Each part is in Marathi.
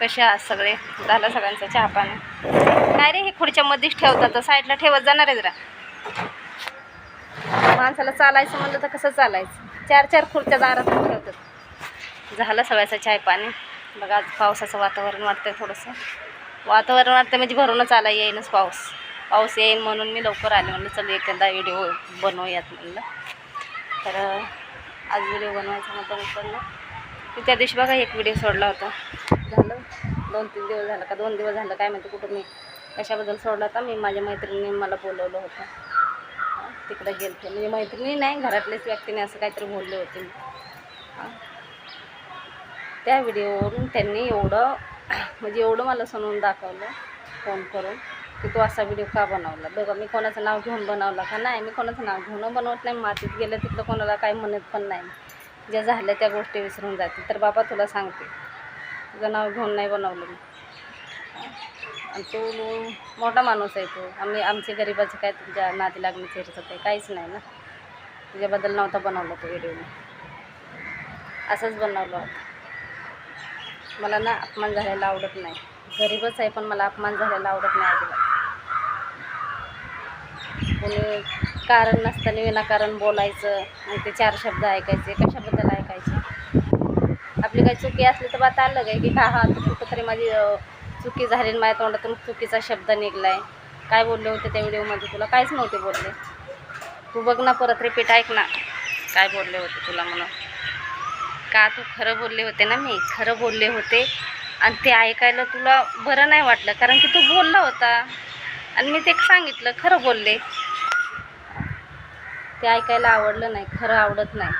कसे आहात सगळे झालं सगळ्यांचं चहा पाणी. काय रे हे खुर्च्या मध्येच ठेवतात तर साईडला ठेवत जाणार आहे जरा. माणसाला चालायचं म्हणलं तर कसं चालायचं? चार चार खुर्च्या दारात ठेवतात. झालं सगळ्याचं चाय पाणी. बघा आज पावसाचं वातावरण वाटतं थोडंसं. वातावरण वाटतं म्हणजे भरूनच आला येईनच पाऊस. पाऊस येईन म्हणून मी लवकर आले म्हणलं चल एखादा व्हिडिओ बनवूयात म्हणलं. तर आज व्हिडिओ बनवायचा म्हणतो मी पण. त्या दिवशी बघा एक व्हिडिओ सोडला होता. झालं. दोन तीन दिवस झालं का दोन दिवस झालं काय माहिती कुठं मी कशाबद्दल सोडला होता मी माझ्या मैत्रिणीने मला बोलवलं होतं. तिकडे गेलते. म्हणजे मैत्रिणी नाही घरातल्याच व्यक्तीने असं काहीतरी बोलले होते. मी हां. त्या व्हिडिओवरून त्यांनी एवढं म्हणजे एवढं मला समजून दाखवलं फोन करून की तू असा व्हिडिओ का बनवला? बघा मी कोणाचं नाव घेऊन बनवला का? नाही मी कोणाचं नाव घेऊन बनवत नाही. मातीत गेलं तिथलं कोणाला काही म्हणत पण नाही. ज्या झाल्या त्या गोष्टी विसरून जाते तर बाबा तुला सांगते. तुझं नाव घेऊन नाही बनवलं मी. आणि तू मोठा माणूस आहे तू. आम्ही आमचे गरिबाचं काय तुमच्या नाती लागण्याचं ह्याच्यात आहे काहीच नाही ना. तुझ्याबद्दल नव्हता बनवला तो व्हिडिओ मी असंच बनवलं होतं. मला ना अपमान झालेला आवडत नाही. गरीबच आहे पण मला अपमान झालेला आवडत नाही अजिबात. कोणी कारण नसताना विनाकारण बोलायचं मग ते चार शब्द ऐकायचे कशाबद्दल ऐकायचे. आपली काही चुकी असली तर बात आलं काय की का हा कुठंतरी माझी चुकी झाली माझ्या तोंडातून चुकीचा शब्द निघला आहे काय बोलले होते त्या व्हिडिओमध्ये? तुला काहीच नव्हते बोलले. तू बघ ना परत रिपीट ऐक ना. काय बोलले होते तुला म्हणून? का तू खरं बोलले होते ना मी? खरं बोलले होते आणि ते ऐकायला तुला बरं नाही वाटलं कारण की तू बोलला होता. आणि मी ते सांगितलं खरं बोलले. ते ऐकायला आवडलं नाही खरं आवडत नाही.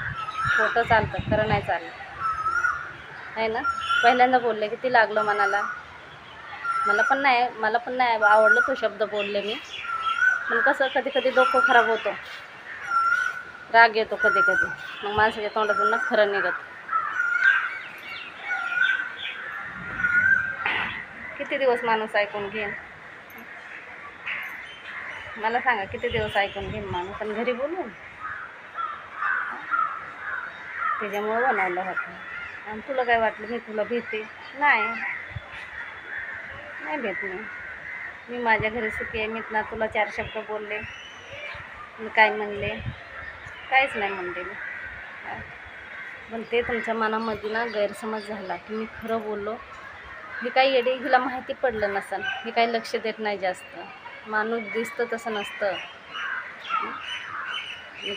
खोटं चालतं खरं नाही चाललं आहे ना? पहिल्यांदा बोलले किती लागलं मनाला. मला पण नाही मला पण नाही आवडलं तो शब्द बोलले मी. पण कसं कधी कधी डोकं खराब होतो. राग येतो कधी कधी मग माणसाच्या तोंडातून ना खरं निघत. किती दिवस माणूस ऐकून घेईन? मला सांगा किती दिवस ऐकून घेईन माणूस? पण घरी बोलून? त्याच्यामुळं बनवलं होतं. आणि तुला काय वाटलं? मी तुला भीते नाही. नाही भेट नाही मी माझ्या घरी सुखी आहे. मी ना तुला चार शब्द बोलले. मी काय म्हणले? काहीच नाही म्हणले मी. पण ते तुमच्या मनामध्ये ना गैरसमज झाला की मी खरं बोललो. मी काही येडे हिला माहिती पडलं नसेल मी काही लक्ष देत नाही जास्त. माणूस दिसतं तसं नसतं. मी